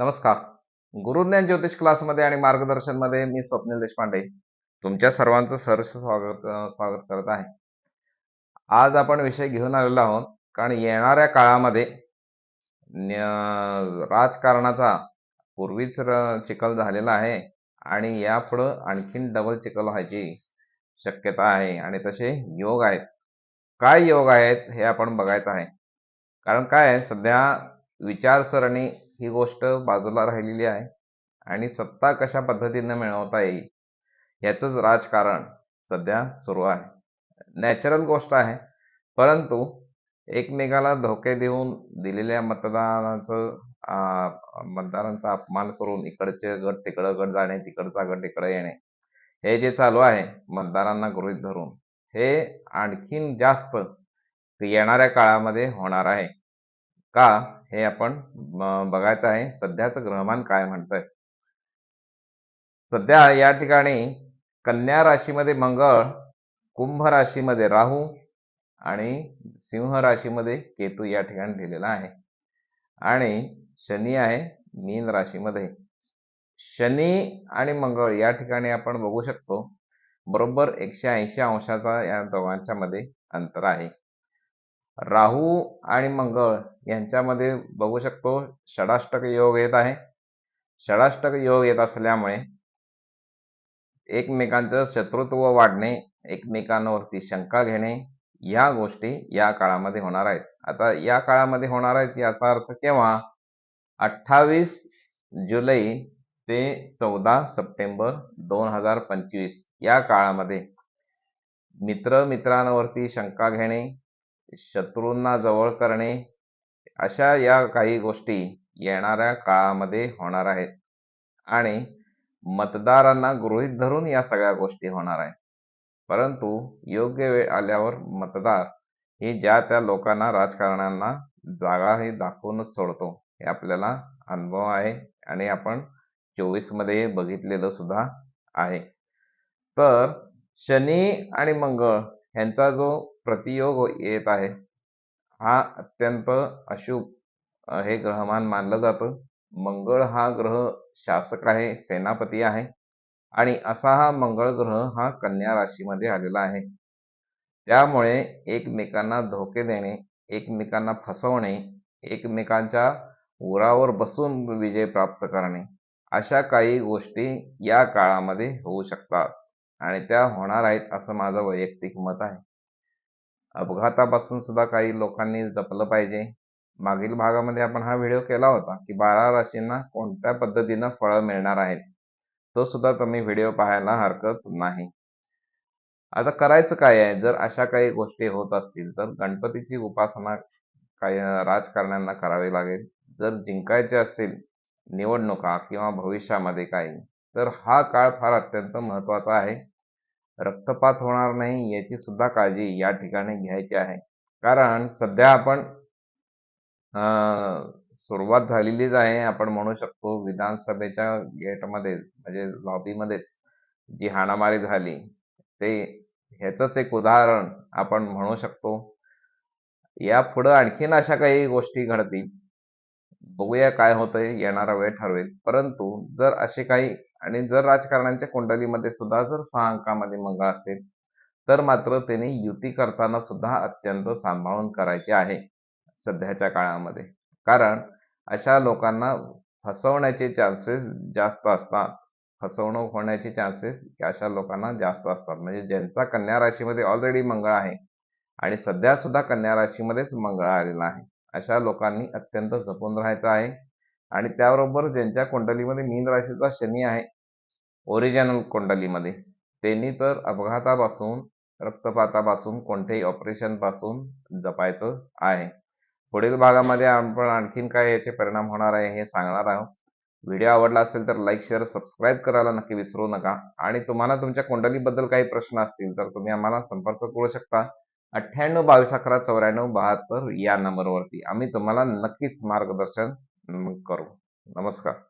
नमस्कार. गुरुज्ञान ज्योतिष क्लासमध्ये आणि मार्गदर्शनमध्ये मी स्वप्नील देशपांडे. तुमच्या सर्वांचं सहर्ष स्वागत स्वागत करत आहे. आज आपण विषय घेऊन आलेलो आहोत. कारण येणाऱ्या काळामध्ये राजकारणाचा पूर्वीच चिखल झालेला आहे. आणि यापुढं आणखीन डबल चिखल व्हायची शक्यता आहे. आणि तसे योग आहेत. काय योग आहेत हे आपण बघायचं आहे. कारण काय आहे? सध्या विचारसरणी ही गोष्ट बाजूला राहिलेली आहे आणि सत्ता कशा पद्धतीनं मिळवता येईल याचंच राजकारण सध्या सुरू आहे. नॅचरल गोष्ट आहे परंतु एकमेकाला धोके देऊन दिलेल्या मतदानाचं मतदारांचा अपमान करून इकडचे गट तिकडं गट जाणे तिकडचा गट इकडं येणे हे जे चालू आहे मतदारांना गृहित धरून हे आणखीन जास्त येणाऱ्या काळामध्ये होणार आहे. का हे आपण बघायचं आहे. सध्याचं ग्रहमान काय म्हणतंय? सध्या या ठिकाणी कन्या राशीमध्ये मंगळ कुंभ राशीमध्ये राहू आणि सिंह राशीमध्ये केतू या ठिकाणी लिहिलेला आहे. आणि शनी आहे मीन राशीमध्ये. शनी आणि मंगळ या ठिकाणी आपण बघू शकतो. बरोबर एकशे ऐंशी अंशाचा या दोघांच्या मध्ये अंतर आहे. राहू आणि मंगळ यांच्यामध्ये बघू शकतो षडाष्टक योग येत आहे. षडाष्टक योग येत असल्यामुळे एकमेकांचं शत्रुत्व वाढणे एकमेकांवरती शंका घेणे या गोष्टी या काळामध्ये होणार आहेत. आता या काळामध्ये होणार आहेत याचा अर्थ केव्हा? अठ्ठावीस जुलै ते चौदा सप्टेंबर दोन हजार पंचवीस या काळामध्ये मित्र मित्रांवरती शंका घेणे शत्रूंना जवळ करणे अशा या काही गोष्टी येणाऱ्या काळामध्ये होणार आहेत. आणि मतदारांना गृहीत धरून या सगळ्या गोष्टी होणार आहेत. परंतु योग्य वेळ आल्यावर मतदार ही ज्या त्या लोकांना राजकारण्यांना जागा हे दाखवूनच सोडतो हे आपल्याला अनुभव आहे आणि आपण चोवीसमध्ये बघितलेलं सुद्धा आहे. तर शनी आणि मंगळ ह्यांचा जो प्रतियोग येत आहे हा अत्यंत अशुभ हे ग्रहमान मानलं जातं. मंगळ हा ग्रह शासक आहे सेनापती आहे आणि असा हा मंगळ ग्रह हा कन्या राशीमध्ये आलेला आहे. त्यामुळे एकमेकांना धोके देणे एकमेकांना फसवणे एकमेकांच्या उरावर बसून विजय प्राप्त करणे अशा काही गोष्टी या काळामध्ये होऊ शकतात. आणि त्या होणार आहेत असं माझं वैयक्तिक मत आहे. अपघातापासून सुद्धा काही लोकांनी जपलं पाहिजे. मागील भागामध्ये आपण हा व्हिडिओ केला होता की बारा राशींना कोणत्या पद्धतीनं फळं मिळणार आहेत तो सुद्धा तुम्ही व्हिडिओ पाहायला हरकत नाही. आता करायचं काय आहे? जर अशा काही गोष्टी होत असतील तर गणपतीची उपासना काही राजकारण्यांना करावी लागेल. जर जिंकायचे असतील निवडणुका किंवा भविष्यामध्ये काही तर हा काळ फार अत्यंत महत्त्वाचा आहे. रक्तपात होणार नाही याची सुद्धा काळजी या ठिकाणी घ्यायची आहे. कारण सध्या आपण सुरुवात झालेलीच आहे. आपण म्हणू शकतो विधानसभेच्या गेटमध्ये म्हणजे लॉबीमध्येच जी हाणामारी झाली ते ह्याचंच एक उदाहरण आपण म्हणू शकतो. या पुढं आणखीन अशा काही गोष्टी घडतील. बघूया काय होतंय येणारा वेळ ठरवेल. परंतु जर असे काही आणि जर राजकारण्यांच्या कुंडलीमध्ये सुद्धा जर सहा अंकामध्ये मंगळ असेल तर मात्र त्यांनी युती करताना सुद्धा अत्यंत सांभाळून करायचे आहे सध्याच्या काळामध्ये. कारण अशा लोकांना फसवण्याचे चान्सेस जास्त असतात. फसवणूक होण्याचे चान्सेस अशा लोकांना जास्त असतात. म्हणजे ज्यांचा कन्या राशीमध्ये ऑलरेडी मंगळ आहे आणि सध्या सुद्धा कन्या राशीमध्येच मंगळ आलेला आहे. अशा लोकांनी अत्यंत जपून राहायचं आहे. आणि त्याबरोबर ज्यांच्या कुंडलीमध्ये मीन राशीचा शनी आहे ओरिजिनल कुंडलीमध्ये त्यांनी तर अपघातापासून रक्तपातापासून कोणत्याही ऑपरेशनपासून जपायचं आहे. पुढील भागामध्ये आपण आणखीन काय याचे परिणाम होणार आहे हे सांगणार आहोत. व्हिडिओ आवडला असेल तर लाईक शेअर सबस्क्राईब करायला नक्की विसरू नका. आणि तुम्हाला तुमच्या कुंडलीबद्दल काही प्रश्न असतील तर तुम्ही आम्हाला संपर्क करू शकता. अठ्ठ्याण्णव बावीस अकरा चौऱ्याण्णव बहात्तर या नंबरवरती आम्ही तुम्हाला नक्कीच मार्गदर्शन मग करू. नमस्कार.